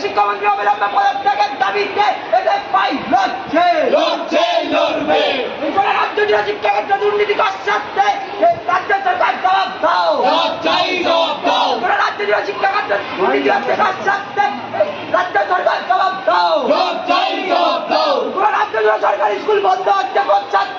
বেশি কমেন্ট হবে পদত্যাগের দাবিতে এদের পাই লড়ছে। লড়ছে লড়বে। এছাড়া রাজ্য শিক্ষাক্ষেত্রে দুর্নীতি কষ্টাচ্ছে রাজ্য সরকার জবাব দাও। চাই জবাব দাও। তোমরা শিক্ষাক্ষেত্রে দুর্নীতি হচ্ছে কষ্টাচ্ছে রাজ্য সরকার জবাব দাও। চাই জবাব দাও। তোমরা রাজ্য সরকারি স্কুল বন্ধ হচ্ছে কষ্টাচ্ছে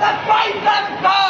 Let's fight them down!